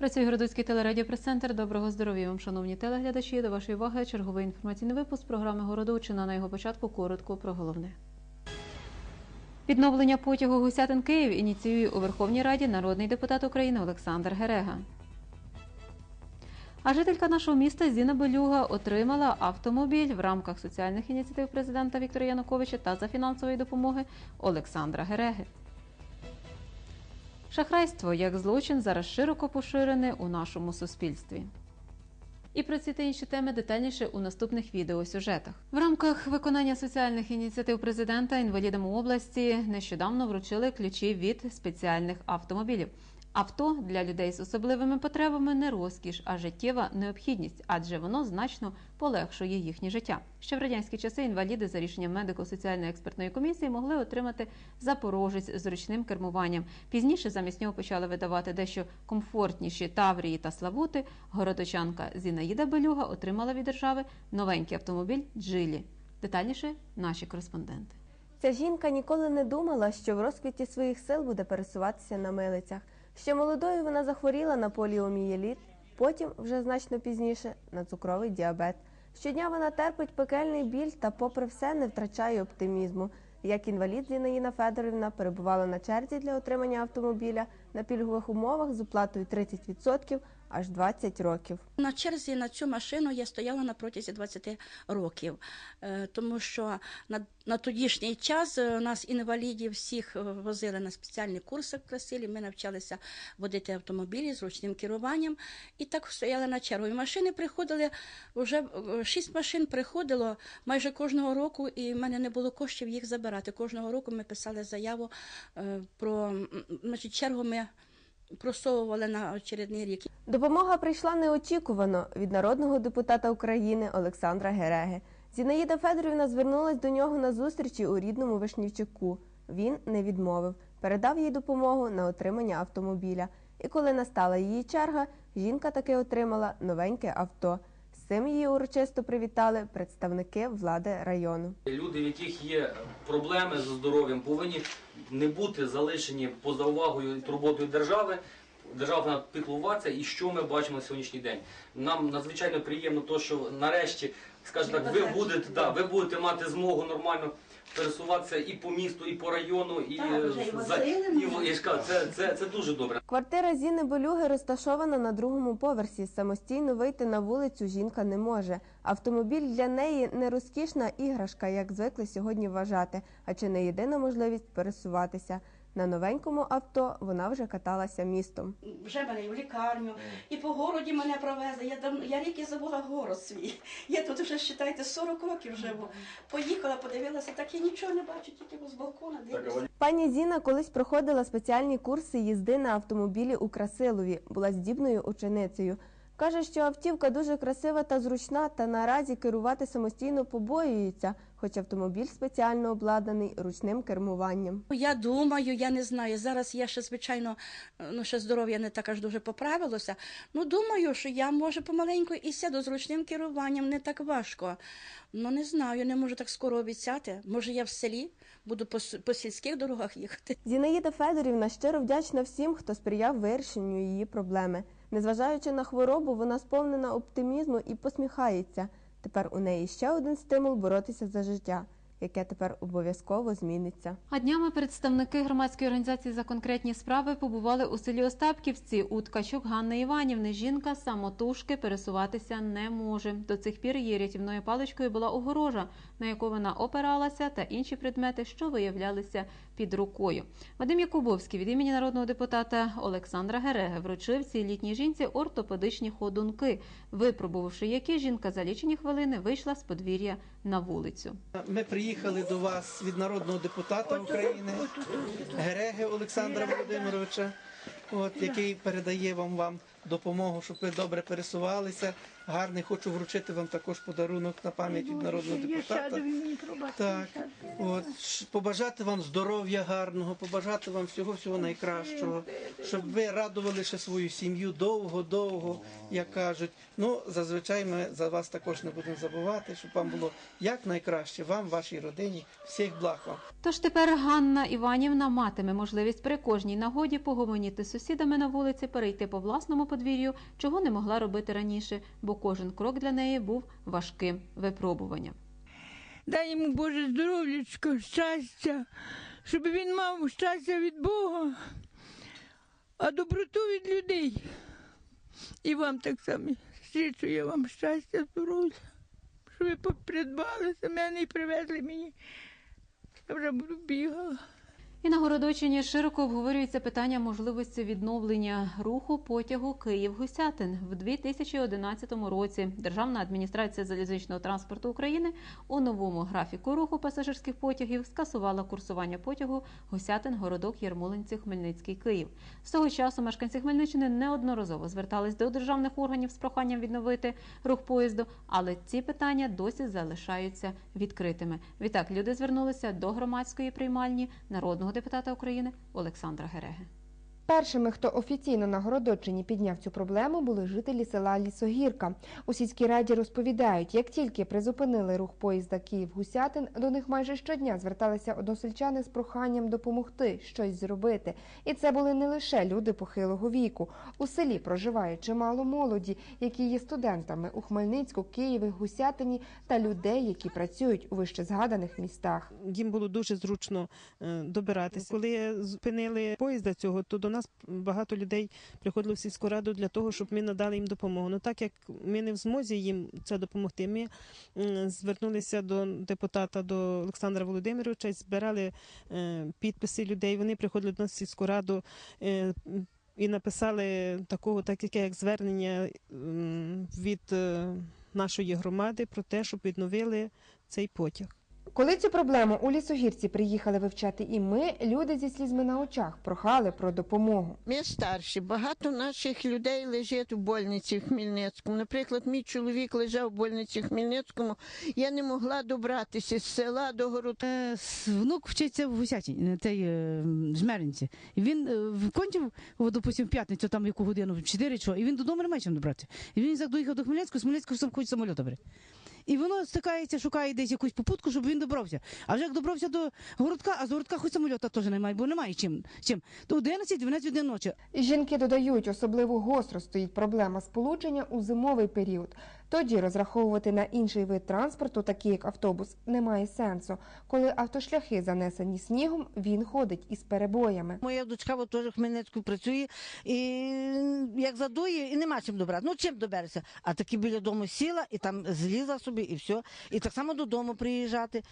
Працює Городоцький телерадіопрес-центр. Доброго здоров'я вам, шановні телеглядачі. До вашої уваги черговий інформаційний випуск програми Городовчина. На його початку коротко про головне. Відновлення потягу Гусятин Київ ініціює у Верховній Раді народний депутат України Олександр Герега. А жителька нашого міста Зіна Белюга отримала автомобіль в рамках соціальних ініціатив президента Віктора Януковича та за фінансової допомоги Олександра Гереги. Шахрайство як злочин зараз широко поширене у нашому суспільстві. І про ці та інші теми детальніше у наступних відеосюжетах. В рамках виконання соціальних ініціатив президента інвалідам області нещодавно вручили ключі від спеціальних автомобілів. Авто для людей з особливими потребами не розкіш, а життєва необхідність, адже воно значно полегшує їхнє життя. Ще в радянські часи інваліди за рішенням медико-соціальної експертної комісії могли отримати запорожець з ручним кермуванням. Пізніше замість нього почали видавати дещо комфортніші Таврії та Славути. Городочанка Зінаїда Белюга отримала від держави новенький автомобіль Джилі. Детальніше наші кореспонденти. Ця жінка ніколи не думала, що в розквіті своїх сил буде пересуватися на милицях. Ще молодою вона захворіла на поліомієліт, потім, вже значно пізніше, на цукровий діабет. Щодня вона терпить пекельний біль та, попри все, не втрачає оптимізму. Як інвалід Зінаїна Федорівна перебувала на черзі для отримання автомобіля на пільгових умовах з оплатою 30% аж 20 років. На черзі на цю машину я стояла на протязі 20 років, Е, тому що на, на тодішній час е, нас інвалідів всіх е, возили на спеціальні курси в Красилі. Ми навчалися водити автомобілі з ручним керуванням і так стояли на чергу. І машини приходили вже шість машин приходило майже кожного року, і в мене не було коштів їх забирати. Кожного року ми писали заяву про значить, чергу. Ми просовували на очередний рік. Допомога прийшла неочікувано від народного депутата України Олександра Гереги. Зінаїда Федорівна звернулась до нього на зустрічі у рідному Вишнівчику. Він не відмовив, передав їй допомогу на отримання автомобіля. І коли настала її черга, жінка таки отримала новеньке авто. З цим її урочисто привітали представники влади району. Люди, в яких є проблеми зі здоров'ям, повинні не бути залишені поза увагою турботою держави. Держава піклуватися, і що ми бачимо на сьогоднішній день. Нам надзвичайно приємно, то, що нарешті, скажімо так, ви будете, да, ви будете мати змогу нормально пересуватися і по місту, і по району, і, Так, вже і за- возили і, я ж кажу, це, це, це дуже добре. Квартира Зіни Болюги розташована на другому поверсі. Самостійно вийти на вулицю жінка не може. Автомобіль для неї не розкішна іграшка, як звикли сьогодні вважати, а чи не єдина можливість пересуватися. На новенькому авто вона вже каталася містом. вже мене і в лікарню, і по городі мене провезли. Я давно я рік і забула город свій. Я тут вже вважайте, 40 років живу. Поїхала, подивилася, так я нічого не бачу, тільки з балкона дивлюся. Пані Зіна колись проходила спеціальні курси їзди на автомобілі у Красилові, була здібною ученицею. Каже, що автівка дуже красива та зручна, та наразі керувати самостійно побоюється, хоч автомобіль спеціально обладнаний ручним кермуванням. Я думаю, я не знаю. Зараз я ще, звичайно, ну ще здоров'я не так аж дуже поправилося. Ну, думаю, що я може помаленьку і сяду з ручним керуванням не так важко. Ну не знаю, не можу так скоро обіцяти. Може, я в селі буду по, по сільських дорогах їхати. Зінаїда Федорівна щиро вдячна всім, хто сприяв вирішенню її проблеми. Незважаючи на хворобу, вона сповнена оптимізму і посміхається. Тепер у неї ще один стимул боротися за життя, яке тепер обов'язково зміниться. А днями представники громадської організації за конкретні справи побували у селі Остапківці. У Ткачук Ганни Іванівни жінка самотужки пересуватися не може. До цих пір її рятівною паличкою була огорожа, на яку вона опиралася, та інші предмети, що виявлялися під рукою. Вадим Якубовський від імені народного депутата Олександра Гереги вручив цій літній жінці ортопедичні ходунки, випробувавши які жінка за лічені хвилини вийшла з подвір'я на вулицю. Ми приїхали до вас від народного депутата України Гереги Олександра Володимировича, от, який передає вам, вам допомогу, щоб ви добре пересувалися, гарний. Хочу вручити вам також подарунок на пам'ять від народного депутата. Так, от побажати вам здоров'я гарного, побажати вам всього всього найкращого, щоб ви радували ще свою сім'ю довго-довго, як кажуть. Ну, зазвичай ми за вас також не будемо забувати, щоб вам було як найкраще, вам, вашій родині, всіх благ вам. Тож тепер Ганна Іванівна матиме можливість при кожній нагоді погомоніти з сусідами на вулиці, перейти по власному подвір'ю, чого не могла робити раніше, бо кожен крок для неї був важким випробуванням. Дай йому Боже здоров'ячко, щастя, щоб він мав щастя від Бога, а доброту від людей. І вам так само зичу я вам щастя, здоров'я, щоб ви придбали мене і привезли мені. Я вже буду бігала. І на Городочині широко обговорюється питання можливості відновлення руху потягу Київ-Гусятин в 2011 році. Державна адміністрація залізничного транспорту України у новому графіку руху пасажирських потягів скасувала курсування потягу Гусятин, Городок, Ярмолинці, Хмельницький, Київ. З того часу мешканці Хмельниччини неодноразово звертались до державних органів з проханням відновити рух поїзду, але ці питання досі залишаються відкритими. Відтак люди звернулися до громадської приймальні народного депутата України Олександра Гереги. Першими, хто офіційно на Городочині підняв цю проблему, були жителі села Лісогірка. У сільській раді розповідають, як тільки призупинили рух поїзда Київ-Гусятин, до них майже щодня зверталися односельчани з проханням допомогти щось зробити. І це були не лише люди похилого віку. У селі проживає чимало молоді, які є студентами у Хмельницьку, Києві, Гусятині та людей, які працюють у вищезгаданих містах. їм було дуже зручно е, добиратися. Коли зупинили поїзда цього, то до нас багато людей приходило в сільську раду для того, щоб ми надали їм допомогу. Ну так як ми не в змозі їм це допомогти, ми звернулися до депутата до Олександра Володимировича, і збирали е, підписи людей. Вони приходили до нас в сільську раду. е, І написали такого, так яке як звернення від е, нашої громади про те, щоб відновили цей потяг. Коли цю проблему у лісогірці приїхали вивчати і ми, люди зі слізьми на очах прохали про допомогу. Ми старші. Багато наших людей лежить у больниці в Хмельницькому. Наприклад, мій чоловік лежав у больниці в Хмельницькому. Я не могла добратися з села до городка. Е, Внук вчиться в Гусятині, цей е, жмеринці. І він е, вкончив, от, допустим, в п'ятницю, там яку годину, в 4 чого, і він додому немає чим добратися. І він як доїхав до Хмельницького, з Хмельницького сам хоче самоліт бере. І воно стикається, шукає десь якусь попутку, щоб він добрався. А вже як добрався до городка, а з городка хоч самольота теж немає, бо немає чим. чим. То 11-12 годин ночі. Жінки додають, особливо гостро стоїть проблема сполучення у зимовий період. Тоді розраховувати на інший вид транспорту, такий як автобус, немає сенсу. Коли автошляхи занесені снігом, він ходить із перебоями. Моя дочка от теж в Хмельницьку працює, і як задує, і нема чим добрати. Ну чим доберешся? А таки біля дому сіла і там злізла собі, і все. І так само додому приїжджати.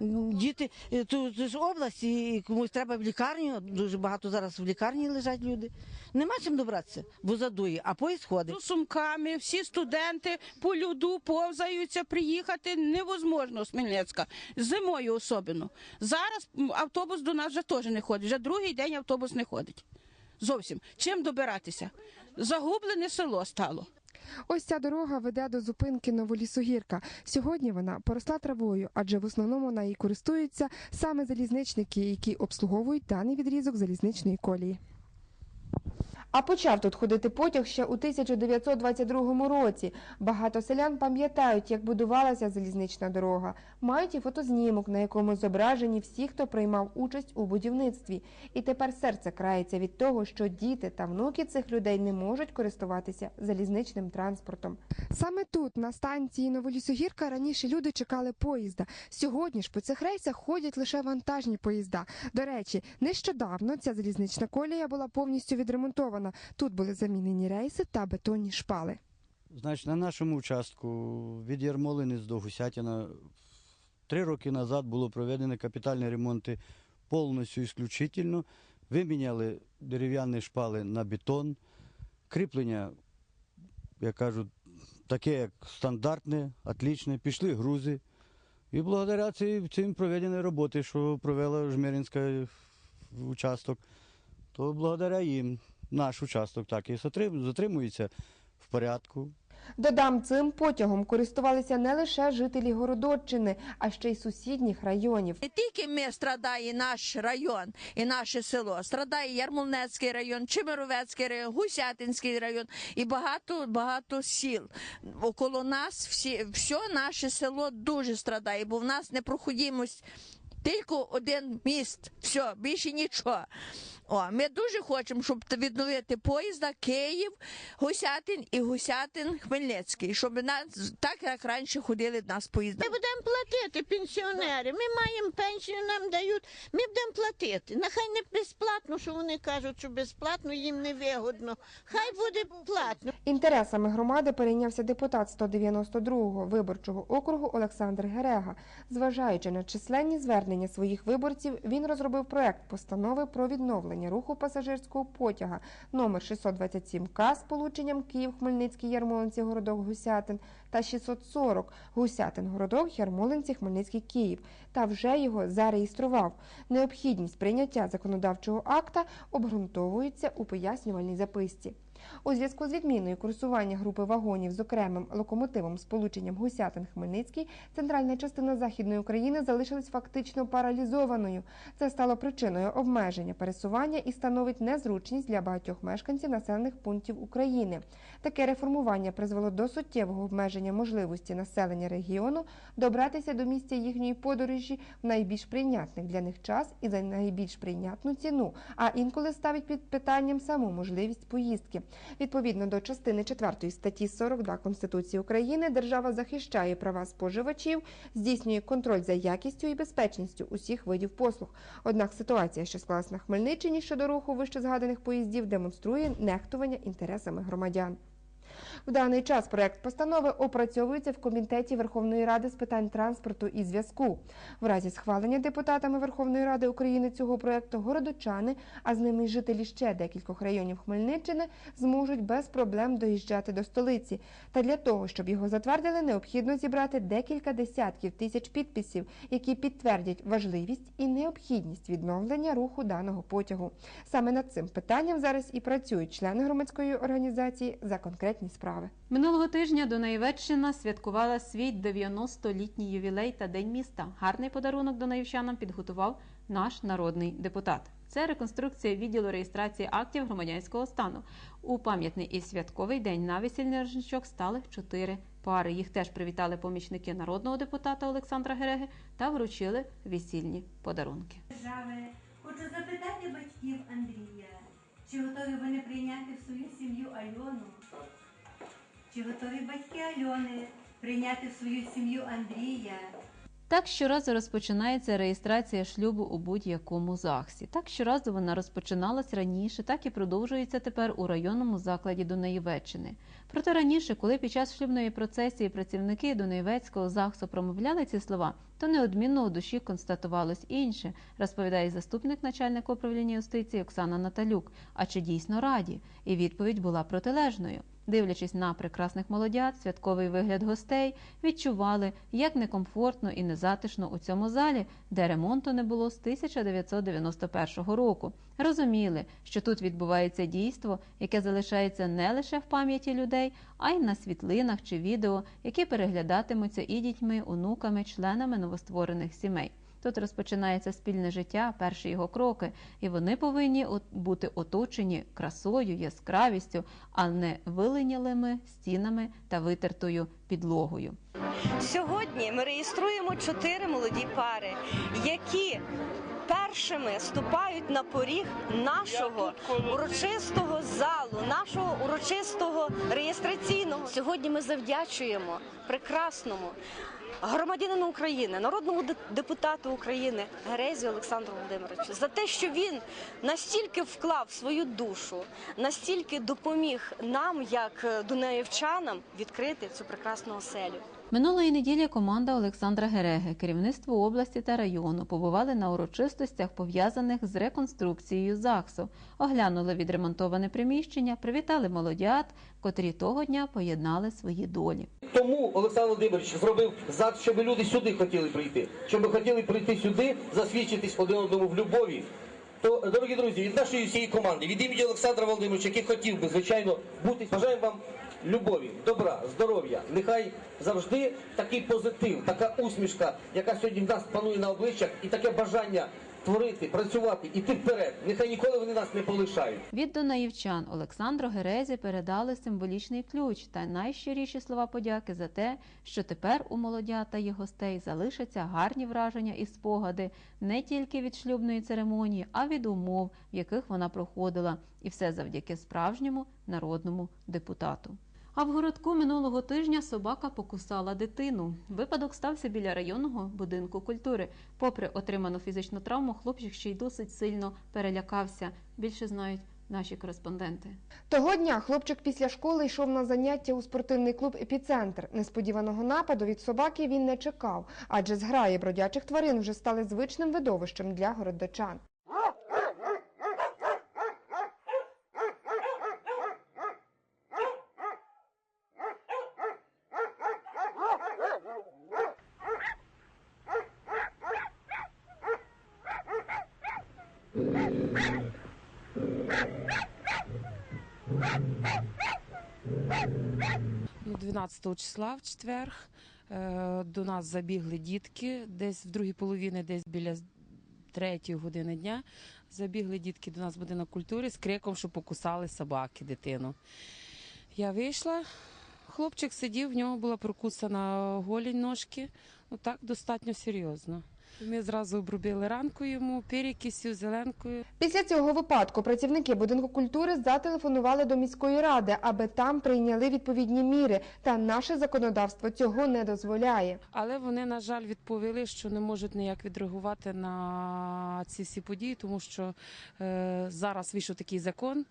Діти, е, тут ж область, і комусь треба в лікарню. Дуже багато зараз в лікарні лежать люди. Нема чим добратися, бо задує, а поїзд ходить. з сумками, всі студенти по люду повзаються, приїхати невозможно з Хмельницька, зимою особливо. Зараз автобус до нас вже теж не ходить, вже другий день автобус не ходить. Зовсім. Чим добиратися? Загублене село стало. Ось ця дорога веде до зупинки Новолісогірка. Сьогодні вона поросла травою, адже в основному на її користуються саме залізничники, які обслуговують даний відрізок залізничної колії. А почав тут ходити потяг ще у 1922 році. Багато селян пам'ятають, як будувалася залізнична дорога. Мають і фотознімок, на якому зображені всі, хто приймав участь у будівництві. І тепер серце крається від того, що діти та внуки цих людей не можуть користуватися залізничним транспортом. Саме тут, на станції Новолісогірка, раніше люди чекали поїзда. Сьогодні ж по цих рейсах ходять лише вантажні поїзда. До речі, нещодавно ця залізнична колія була повністю відремонтована. Тут були замінені рейси та бетонні шпали. Значить, на нашому участку від Ярмолинець до Гусятіна три роки назад було проведено капітальні ремонти повністю ісключительно. Виміняли дерев'яні шпали на бетон, кріплення, як кажуть, таке як стандартне, отличне, пішли грузи. І благодаря цим проведеній роботи, що провела Жмеринська участок, то благодаря їм наш участок так і затрим- затримується в порядку. Додам, цим потягом користувалися не лише жителі Городоччини, а ще й сусідніх районів. Не тільки ми страдає наш район і наше село, страдає Ярмолнецький район, Чемеровецький район, Гусятинський район і багато багато сіл. Около нас всі, все наше село дуже страдає, бо в нас непроходимость. Тільки один міст, все, більше нічого. О, ми дуже хочемо, щоб відновити поїзда Київ, Гусятин і Гусятин Хмельницький, щоб нас так як раніше ходили нас поїзда. Ми будемо платити пенсіонери. Ми маємо пенсію, нам дають. Ми будемо платити. Нехай не безплатно, що вони кажуть, що безплатно їм не вигодно. Хай буде платно. Інтересами громади перейнявся депутат 192-го виборчого округу Олександр Герега. Зважаючи на численні звернення своїх виборців, він розробив проект постанови про відновлення руху пасажирського потяга номер 627К з полученням Київ-Хмельницький Ярмолинці Городок Гусятин та 640 Гусятин Городок Ярмолинці Хмельницький Київ та вже його зареєстрував. Необхідність прийняття законодавчого акта обґрунтовується у пояснювальній записці. У зв'язку з відміною курсування групи вагонів з окремим локомотивом з полученням Гусятин-Хмельницький, центральна частина Західної України залишилась фактично паралізованою. Це стало причиною обмеження пересування і становить незручність для багатьох мешканців населених пунктів України. Таке реформування призвело до суттєвого обмеження можливості населення регіону добратися до місця їхньої подорожі в найбільш прийнятних для них час і за найбільш прийнятну ціну, а інколи ставить під питанням саму можливість поїздки. Відповідно до частини 4 статті 42 Конституції України, держава захищає права споживачів, здійснює контроль за якістю і безпечністю усіх видів послуг. Однак ситуація, що склалась на Хмельниччині щодо руху вище згаданих поїздів, демонструє нехтування інтересами громадян. В даний час проект постанови опрацьовується в комітеті Верховної Ради з питань транспорту і зв'язку. В разі схвалення депутатами Верховної Ради України цього проекту городочани, а з ними жителі ще декількох районів Хмельниччини, зможуть без проблем доїжджати до столиці. Та для того, щоб його затвердили, необхідно зібрати декілька десятків тисяч підписів, які підтвердять важливість і необхідність відновлення руху даного потягу. Саме над цим питанням зараз і працюють члени громадської організації за конкретні справи. Минулого тижня Дунаєвеччина святкувала свій 90-літній ювілей та День міста. Гарний подарунок дунаївчанам підготував наш народний депутат. Це реконструкція відділу реєстрації актів громадянського стану. У пам'ятний і святковий день на весільний рожничок стали чотири пари. Їх теж привітали помічники народного депутата Олександра Гереги та вручили весільні подарунки. держави, хочу запитати батьків Андрія, чи готові вони прийняти в свою сім'ю Альону? Чи готові батьки Альони прийняти в свою сім'ю Андрія? Так щоразу розпочинається реєстрація шлюбу у будь-якому ЗАГСі. Так щоразу вона розпочиналась раніше, так і продовжується тепер у районному закладі Дунаєвеччини. Проте раніше, коли під час шлюбної процесії працівники Дунаєвецького ЗАГСу промовляли ці слова, то неодмінно у душі констатувалось інше, розповідає заступник начальника управління юстиції Оксана Наталюк. А чи дійсно раді? І відповідь була протилежною. Дивлячись на прекрасних молодят, святковий вигляд гостей, відчували, як некомфортно і незатишно у цьому залі, де ремонту не було з 1991 року. Розуміли, що тут відбувається дійство, яке залишається не лише в пам'яті людей, а й на світлинах чи відео, які переглядатимуться і дітьми, онуками, членами новостворених сімей. Тут розпочинається спільне життя, перші його кроки, і вони повинні бути оточені красою, яскравістю, а не виленілими стінами та витертою підлогою. Сьогодні ми реєструємо чотири молоді пари, які першими ступають на поріг нашого урочистого залу, нашого урочистого реєстраційного. Сьогодні ми завдячуємо прекрасному громадянину України, народному депутату України Герезі Олександру Володимировичу за те, що він настільки вклав свою душу, настільки допоміг нам, як дунеївчанам, відкрити цю прекрасну оселю. Минулої неділі команда Олександра Гереги, керівництво області та району побували на урочистостях, пов'язаних з реконструкцією ЗАГСу, оглянули відремонтоване приміщення, привітали молодят, котрі того дня поєднали свої долі. Тому Олександр Володимирович зробив зад, щоб люди сюди хотіли прийти, щоб хотіли прийти сюди, засвідчитись один одному в любові. То, дорогі друзі, від нашої всієї команди, від імені Олександра Володимировича, який хотів би, звичайно, бути, бажаємо вам любові, добра, здоров'я. Нехай завжди такий позитив, така усмішка, яка сьогодні в нас панує на обличчях, і таке бажання творити, працювати, іти вперед. Нехай ніколи вони нас не полишають. Від донаївчан Олександру Герезі передали символічний ключ та найщиріші слова подяки за те, що тепер у молодят та їх гостей залишаться гарні враження і спогади не тільки від шлюбної церемонії, а від умов, в яких вона проходила, і все завдяки справжньому народному депутату. А в городку минулого тижня собака покусала дитину. Випадок стався біля районного будинку культури. Попри отриману фізичну травму, хлопчик ще й досить сильно перелякався. Більше знають наші кореспонденти. Того дня хлопчик після школи йшов на заняття у спортивний клуб Епіцентр. Несподіваного нападу від собаки він не чекав, адже зграї бродячих тварин вже стали звичним видовищем для городочан. Ну, 12 числа в четвер е, до нас забігли дітки, десь в другій половині, десь біля третьої години дня. Забігли дітки до нас в будинок культури з криком, що покусали собаки дитину. Я вийшла, хлопчик сидів, в нього була прокусана голінь ножки. Ну так достатньо серйозно. Ми зразу обробили ранку йому, перекисю, зеленкою. Після цього випадку працівники будинку культури зателефонували до міської ради, аби там прийняли відповідні міри. Та наше законодавство цього не дозволяє. Але вони, на жаль, відповіли, що не можуть ніяк відреагувати на ці всі події, тому що е, зараз вийшов такий закон.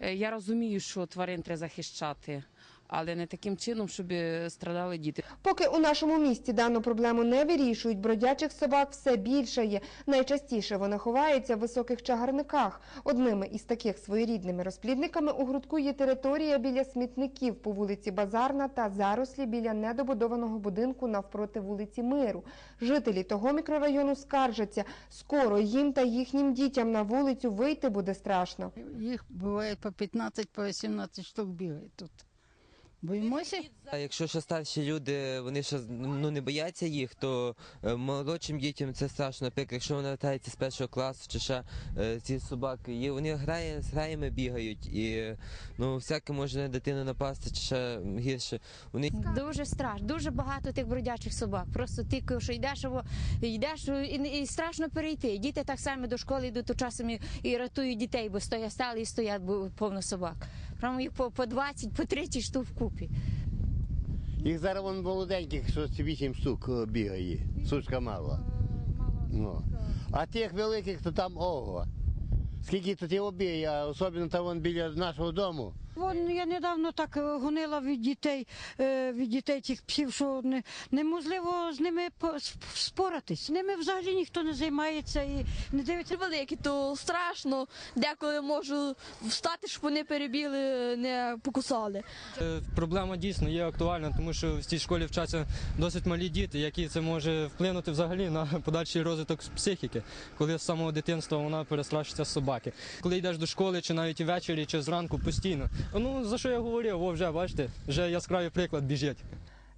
Е, я розумію, що тварин треба захищати, але не таким чином, щоб страдали діти. Поки у нашому місті дану проблему не вирішують, бродячих собак все більше є. Найчастіше вони ховаються в високих чагарниках. Одними із таких своєрідними розплідниками у грудку є територія біля смітників по вулиці Базарна та зарослі біля недобудованого будинку навпроти вулиці Миру. Жителі того мікрорайону скаржаться, скоро їм та їхнім дітям на вулицю вийти буде страшно. Їх буває по 15, по 18 штук бігає тут. Боїмося? А якщо ще старші люди, вони ще ну не бояться їх, то е, молодшим дітям це страшно. Наприклад, якщо вони вертаються з першого класу, чи ще е, ці собаки, і вони грає, з граями бігають, і ну всяке може на дитину напасти, чи ще гірше. Вони Дуже страшно, дуже багато тих бродячих собак. Просто тільки що йдеш, або йдеш і, і страшно перейти. Діти так само до школи йдуть то часом і, і рятують дітей, бо стоять стали і стоять бо повно собак. Прямо їх по, по 20, по 30 штук вкупі. Їх зараз вон молоденьких, що ці вісім штук е, бігає. Сучка мала. Ну. А тих великих, то там ого. Скільки тут його бігає, а особливо там вон біля нашого дому. Вон я недавно так е, гонила від дітей, е, від дітей цих псів, що не, неможливо з ними по- сп- споратись. Ними взагалі ніхто не займається і не дивиться. великі, то страшно. Деколи можу встати, щоб вони перебіли, не покусали. Е, Проблема дійсно є актуальна, тому що в цій школі вчаться досить малі діти, які це може вплинути взагалі на подальший розвиток психіки, коли з самого дитинства вона перестрашиться з собаки. Коли йдеш до школи, чи навіть ввечері, чи зранку постійно. Ну за що я говорив? О, вже бачите, вже яскравий приклад біжить.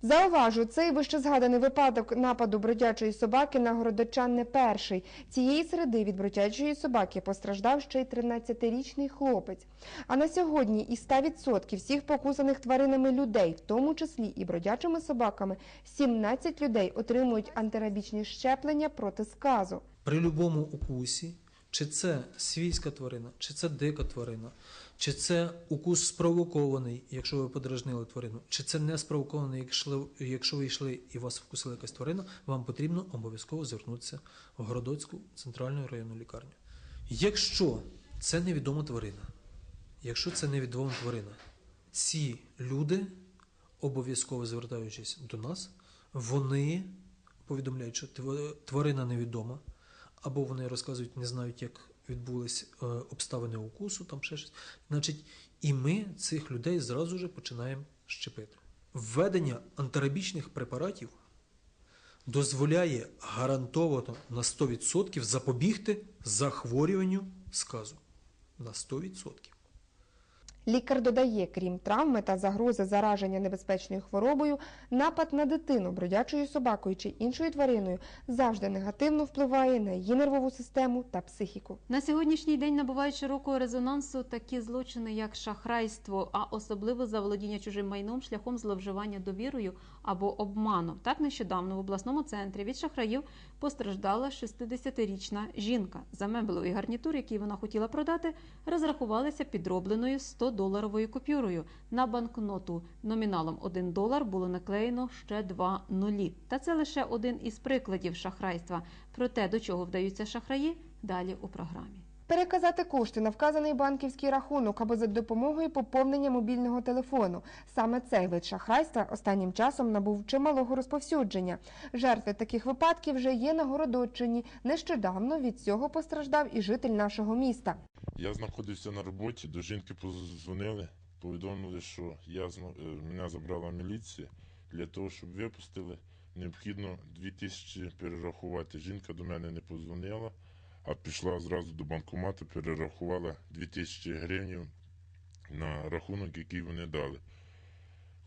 Зауважу, цей вищезгаданий випадок нападу бродячої собаки на городочан не перший. Цієї середи від бродячої собаки постраждав ще й 13-річний хлопець. А на сьогодні із 100% всіх покусаних тваринами людей, в тому числі і бродячими собаками, 17 людей отримують антирабічні щеплення проти сказу. При будь-якому укусі, чи це свійська тварина, чи це дика тварина, чи це укус спровокований, якщо ви подражнили тварину, чи це не спровокований, якщо, ви йшли і вас вкусила якась тварина, вам потрібно обов'язково звернутися в Городоцьку центральну районну лікарню. Якщо це невідома тварина, якщо це невідома тварина, ці люди, обов'язково звертаючись до нас, вони повідомляють, що тв- тварина невідома, або вони розказують, не знають, як відбулись е, обставини укусу, там ще щось. Значить, і ми цих людей зразу ж починаємо щепити. Введення антирабічних препаратів дозволяє гарантовано на 100% запобігти захворюванню сказу. На 100%. Лікар додає, крім травми та загрози зараження небезпечною хворобою, напад на дитину бродячою собакою чи іншою твариною завжди негативно впливає на її нервову систему та психіку. На сьогоднішній день набувають широкого резонансу такі злочини, як шахрайство, а особливо заволодіння чужим майном шляхом зловживання довірою або обману. Так нещодавно в обласному центрі від шахраїв постраждала 60-річна жінка. За меблевий гарнітур, який вона хотіла продати, розрахувалися підробленою 100-доларовою купюрою. На банкноту номіналом 1 долар було наклеєно ще два нулі. Та це лише один із прикладів шахрайства. Про те, до чого вдаються шахраї, далі у програмі. Переказати кошти на вказаний банківський рахунок або за допомогою поповнення мобільного телефону. Саме цей вид шахрайства останнім часом набув чималого розповсюдження. Жертви таких випадків вже є на Городоччині. Нещодавно від цього постраждав і житель нашого міста. Я знаходився на роботі, до жінки позвонили, повідомили, що я е, мене забрала міліція. Для того, щоб випустили, необхідно 2000 перерахувати. Жінка до мене не позвонила, а пішла зразу до банкомату, перерахувала 2000 гривень на рахунок, який вони дали.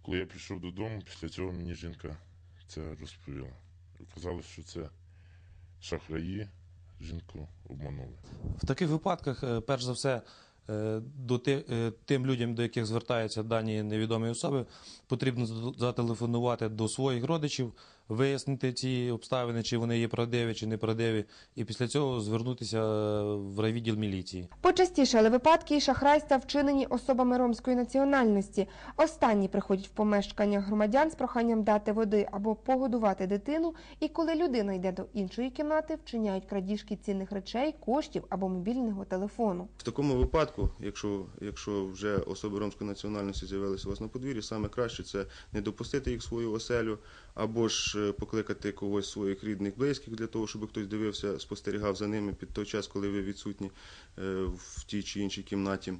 Коли я прийшов додому, після цього мені жінка це розповіла. Казали, що це шахраї, жінку обманули. В таких випадках, е, перш за все, е, до е, тим людям, до яких звертаються дані невідомі особи, потрібно зателефонувати до своїх родичів, вияснити ці обставини, чи вони є правдиві, чи неправдиві, і після цього звернутися е, в райвідділ міліції. Почастішали випадки і шахрайства, вчинені особами ромської національності. Останні приходять в помешкання громадян з проханням дати води або погодувати дитину. І коли людина йде до іншої кімнати, вчиняють крадіжки цінних речей, коштів або мобільного телефону. В такому випадку, якщо, якщо вже особи ромської національності з'явилися у вас на подвір'ї, саме краще це не допустити їх в свою оселю, або ж е, покликати когось своїх рідних, близьких для того, щоб хтось дивився, спостерігав за ними під той час, коли ви відсутні е, в тій чи іншій кімнаті.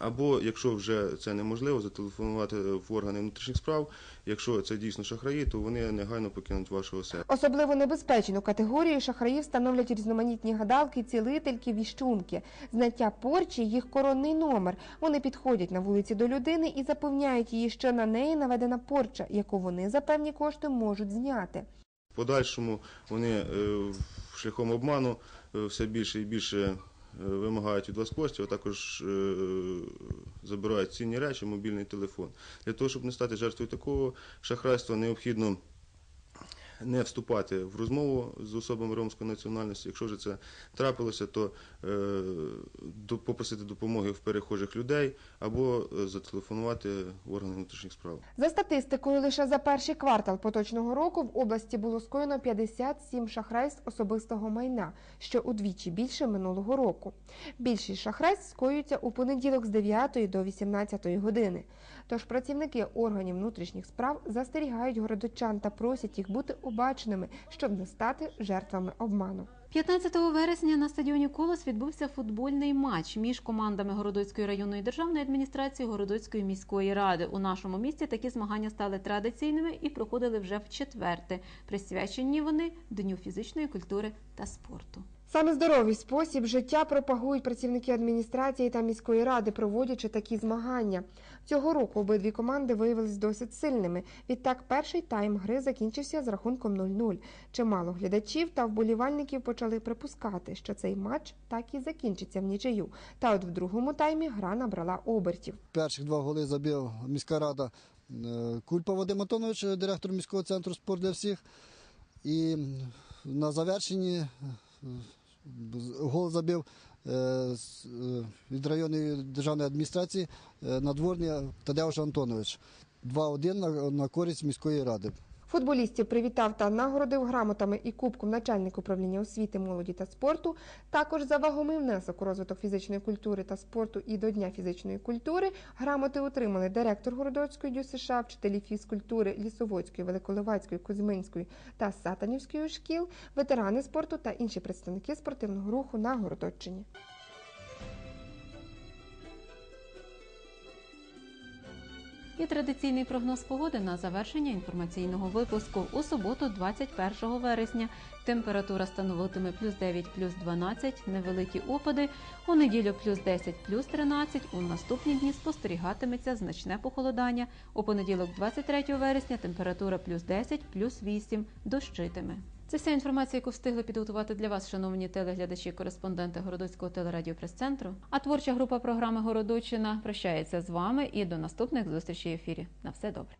Або, якщо вже це неможливо, зателефонувати в органи внутрішніх справ. Якщо це дійсно шахраї, то вони негайно покинуть вашу оселю. Особливо небезпечну категорію шахраїв становлять різноманітні гадалки, цілительки, віщунки. Знаття порчі їх коронний номер. Вони підходять на вулиці до людини і запевняють її, що на неї наведена порча, яку вони за певні кошти можуть зняти. В подальшому вони е, шляхом обману е, все більше і більше вимагають від вас коштів, а також е, забирають цінні речі, мобільний телефон. Для того, щоб не стати жертвою такого шахрайства, необхідно не вступати в розмову з особами ромської національності. Якщо вже це трапилося, то е, попросити допомоги в перехожих людей або е, зателефонувати в органи внутрішніх справ. За статистикою, лише за перший квартал поточного року в області було скоєно 57 шахрайств особистого майна, що удвічі більше минулого року. Більшість шахрайств скоюються у понеділок з 9 до 18 години. Тож працівники органів внутрішніх справ застерігають городочан та просять їх бути обачними, щоб не стати жертвами обману. 15 вересня на стадіоні Колос відбувся футбольний матч між командами Городоцької районної державної адміністрації Городоцької міської ради. У нашому місті такі змагання стали традиційними і проходили вже в четверте. Присвячені вони Дню фізичної культури та спорту. Саме здоровий спосіб життя пропагують працівники адміністрації та міської ради, проводячи такі змагання. Цього року обидві команди виявились досить сильними. Відтак, перший тайм гри закінчився з рахунком 0-0. Чимало глядачів та вболівальників почали припускати, що цей матч так і закінчиться в нічию. Та от в другому таймі гра набрала обертів. Перших два голи забив міська рада е, Кульпа Вадим Антонович, директор міського центру спорт для всіх. І на завершенні е, гол забив від районної державної адміністрації е, надворний Тадеуш Антонович. 2-1 на, на користь міської ради. Футболістів привітав та нагородив грамотами і кубком начальник управління освіти, молоді та спорту. Також за вагомий внесок у розвиток фізичної культури та спорту і до Дня фізичної культури грамоти отримали директор Городоцької ДЮСШ, вчителі фізкультури Лісоводської, Великоливацької, Кузьминської та Сатанівської шкіл, ветерани спорту та інші представники спортивного руху на Городоччині. І традиційний прогноз погоди на завершення інформаційного випуску у суботу, 21 вересня. Температура становитиме плюс 9, плюс 12, невеликі опади. У неділю плюс 10, плюс 13. У наступні дні спостерігатиметься значне похолодання. У понеділок, 23 вересня, температура плюс 10, плюс 8, дощитиме. Це вся інформація, яку встигли підготувати для вас, шановні телеглядачі, кореспонденти Городоцького телерадіопрес-центру. А творча група програми Городочина прощається з вами і до наступних зустрічей в ефірі. На все добре.